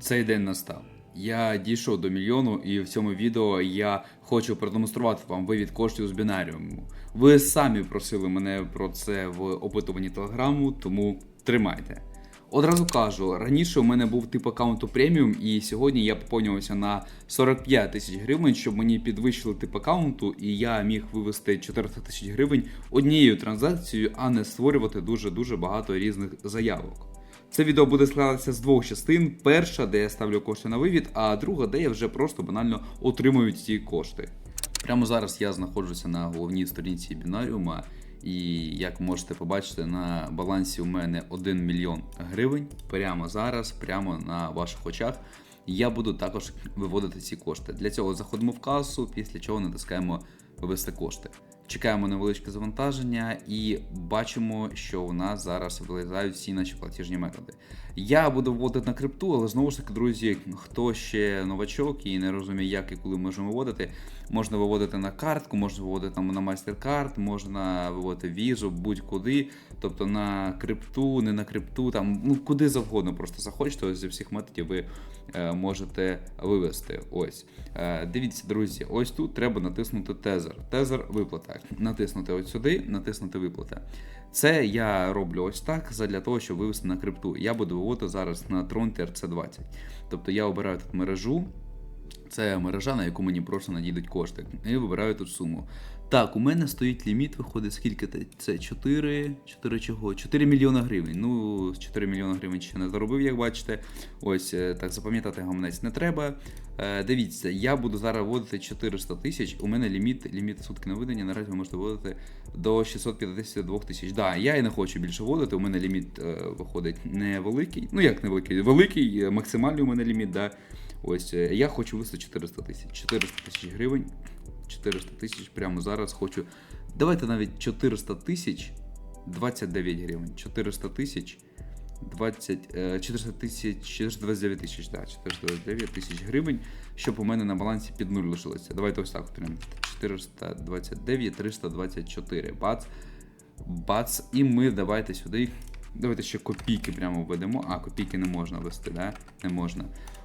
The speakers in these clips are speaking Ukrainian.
Цей день настав. Я дійшов до мільйону, і в цьому відео я хочу продемонструвати вам вивід коштів з бінаріуму. Ви самі просили мене про це в опитуванні телеграму, тому тримайте. Одразу кажу, раніше у мене був тип аккаунту преміум, і сьогодні я поповнювався на 45 тисяч гривень, щоб мені підвищили тип аккаунту, і я міг вивести 400 тисяч гривень однією транзакцією, а не створювати дуже дуже багато різних заявок. Це відео буде складатися з двох частин: перша, де я ставлю кошти на вивід, а друга, де я вже просто банально отримую ці кошти. Прямо зараз я знаходжуся на головній сторінці бінаріума, і як можете побачити, на балансі у мене 1 мільйон гривень. Прямо зараз, прямо на ваших очах. Я буду також виводити ці кошти. Для цього заходимо в касу, після чого натискаємо вивести кошти. Чекаємо невеличке завантаження і бачимо, що у нас зараз вилізають всі наші платіжні методи. Я буду вводити на крипту, але знову ж таки, друзі, хто ще новачок і не розуміє, як і коли можемо виводити, можна виводити на картку, можна виводити там на MasterCard, можна виводити візу, будь-куди. Тобто на крипту, не на крипту, там ну куди завгодно, просто захочете. Ось зі всіх методів ви е, можете вивести. Ось е, дивіться, друзі, ось тут треба натиснути тезер. Тезер виплата. Натиснути ось сюди, натиснути виплата. Це я роблю ось так задля того, щоб вивести на крипту. Я буду виводити зараз на Tron TRC20. Тобто я обираю тут мережу. Це мережа, на яку мені просто надійдуть кошти. І вибираю тут суму. Так, у мене стоїть ліміт, виходить, скільки це? це 4, 4 чого? 4 мільйони гривень. Ну, 4 мільйони гривень ще не заробив, як бачите. Ось е, так запам'ятати гаманець не треба. Е, дивіться, я буду зараз вводити 400 тисяч. У мене ліміт, ліміт сутки на видання. Наразі ви можете вводити до 652 тисяч. Да, я і не хочу більше вводити. У мене ліміт е, виходить невеликий. Ну як невеликий? Великий, е, максимальний у мене ліміт, да. Ось е, я хочу вивести 400 тисяч. 400 тисяч гривень. 400 тисяч прямо зараз хочу. Давайте навіть 400 тисяч 29 гривень. 400 тисяч 20, е, 400 тисяч 429 тисяч, да, 429 тисяч гривень, щоб у мене на балансі під нуль лишилося. Давайте ось так прям 429, 324. Бац. Бац. І ми давайте сюди. Давайте ще копійки прямо введемо. А, копійки не можна ввести, да? Не можна.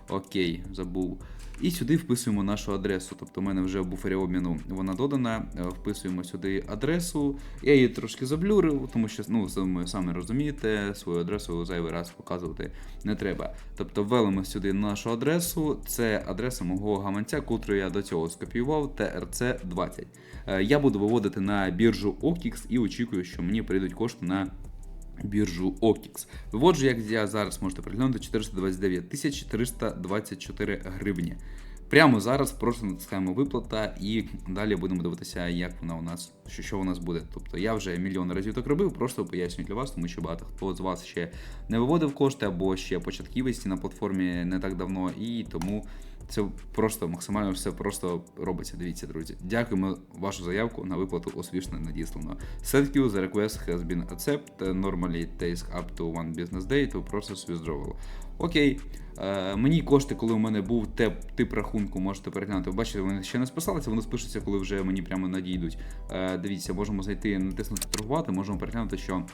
Окей, забув. І сюди вписуємо нашу адресу. Тобто в мене вже в буфері обміну вона додана. Е, Вписуємо сюди адресу. Я її трошки заблюрив, тому що ну, ви самі розумієте, свою адресу зайвий раз показувати не треба. Тобто ввели ми сюди нашу адресу. Це адреса мого гаманця, котру я до цього скопіював, TRC20. Е, Я буду виводити на біржу OKX і очікую, що мені прийдуть кошти на біржу OKX. Виводжу, як я зараз можете переглянути, 429 тисяч 324 гривні. Прямо зараз просто натискаємо виплата і далі будемо дивитися, як вона у нас, що, що у нас буде. Тобто я вже мільйон разів так робив, просто пояснюю для вас, тому що багато хто з вас ще не виводив кошти або ще початківості на платформі не так давно, і тому це просто максимально все просто робиться. Дивіться, друзі. Дякуємо вашу заявку на виплату успішно надіслано. Thank you, the request has been accepted. Normally takes up to one business day to process withdrawal. Окей. Е, мені кошти, коли у мене був тип, тип рахунку, можете переглянути. Ви бачите, вони ще не списалися, вони спишуться, коли вже мені прямо надійдуть. Е, дивіться, можемо зайти, натиснути торгувати, можемо переглянути, що.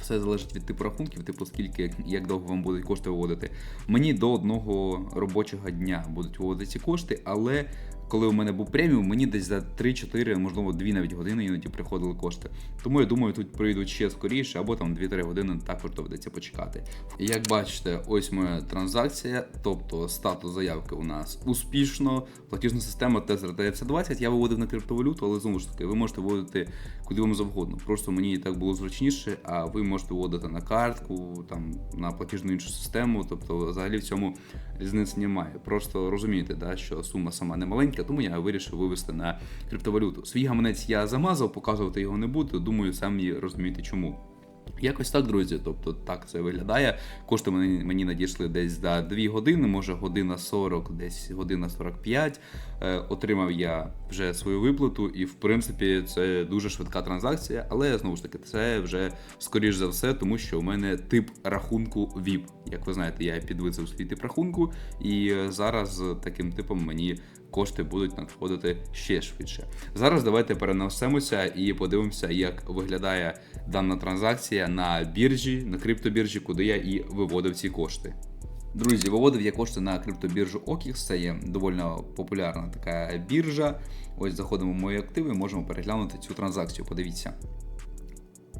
Все залежить від типу рахунків, типу скільки, як довго вам будуть кошти виводити. Мені до одного робочого дня будуть виводити ці кошти, але коли у мене був преміум, мені десь за 3-4, можливо, 2 навіть години іноді приходили кошти. Тому я думаю, тут прийдуть ще скоріше, або там 2-3 години також доведеться почекати. І як бачите, ось моя транзакція, тобто статус заявки у нас успішно. Платіжна система TZRTC 20 я виводив на криптовалюту, але знову ж таки, ви можете виводити куди вам завгодно. Просто мені так було зручніше, а ви можете вводити на картку, там на платіжну іншу систему. Тобто, взагалі в цьому різниці немає. Просто розумієте, да, що сума сама не маленька, тому я вирішив вивести на криптовалюту. Свій гаманець я замазав, показувати його не буду. Думаю, самі розумієте чому. Якось так, друзі. Тобто так це виглядає. Кошти мені, мені надійшли десь за 2 години, може година 40, десь година 45. Е, отримав я вже свою виплату, і в принципі це дуже швидка транзакція, але знову ж таки, це вже скоріш за все, тому що у мене тип рахунку VIP. Як ви знаєте, я підвисив свій тип рахунку, і е, зараз таким типом мені кошти будуть надходити ще швидше. Зараз давайте перенесемося і подивимося, як виглядає дана транзакція на біржі, на криптобіржі, куди я і виводив ці кошти. Друзі, виводив я кошти на криптобіржу OKX, це є доволі популярна така біржа. Ось заходимо в мої активи можемо переглянути цю транзакцію. Подивіться.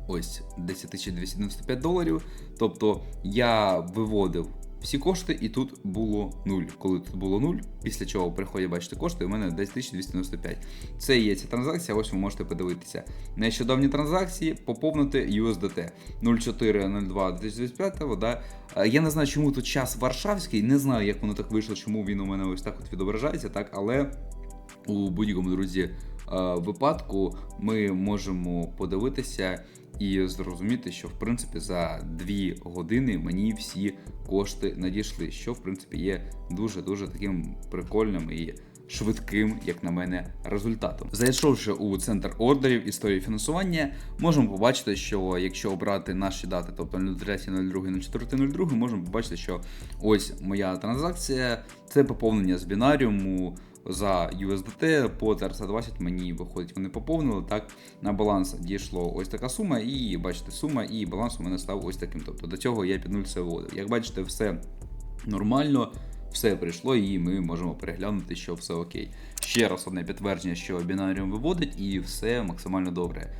Ось 10 295 доларів. Тобто я виводив всі кошти, і тут було 0. Коли тут було 0, після чого приходять, бачите, кошти, у мене 10 295. Це є ця транзакція, ось ви можете подивитися. Нещодавні транзакції поповнити USDT 0402 2025, вода. Е, Я не знаю, чому тут час Варшавський, не знаю, як воно так вийшло, чому він у мене ось так от відображається, так, але у будь-якому друзі е, випадку ми можемо подивитися і зрозуміти, що в принципі за 2 години мені всі кошти надійшли, що в принципі є дуже дуже таким прикольним і. Швидким, як на мене, результатом. Зайшовши у центр ордерів історії фінансування, можемо побачити, що якщо обрати наші дати, тобто 03.02.04.02, можемо побачити, що ось моя транзакція це поповнення з бінаріуму за USDT по TRC20 мені виходить, вони поповнили. Так, на баланс дійшло ось така сума, і бачите, сума, і баланс у мене став ось таким. Тобто до цього я під нуль все вводив. Як бачите, все нормально. Все прийшло, і ми можемо переглянути, що все окей. Ще раз одне підтвердження, що бінаріум виводить, і все максимально добре.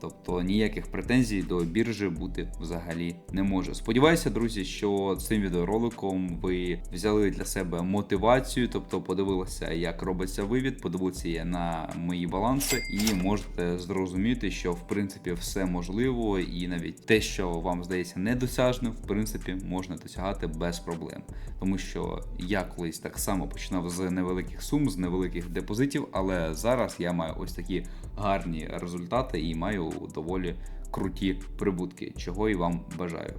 Тобто ніяких претензій до біржі бути взагалі не може. Сподіваюся, друзі, що цим відеороликом ви взяли для себе мотивацію, тобто подивилися, як робиться вивід, подивилися на мої баланси, і можете зрозуміти, що в принципі все можливо, і навіть те, що вам здається недосяжним, в принципі, можна досягати без проблем. Тому що я колись так само починав з невеликих сум, з невеликих депозитів, але зараз я маю ось такі гарні результати і маю доволі круті прибутки, чого і вам бажаю.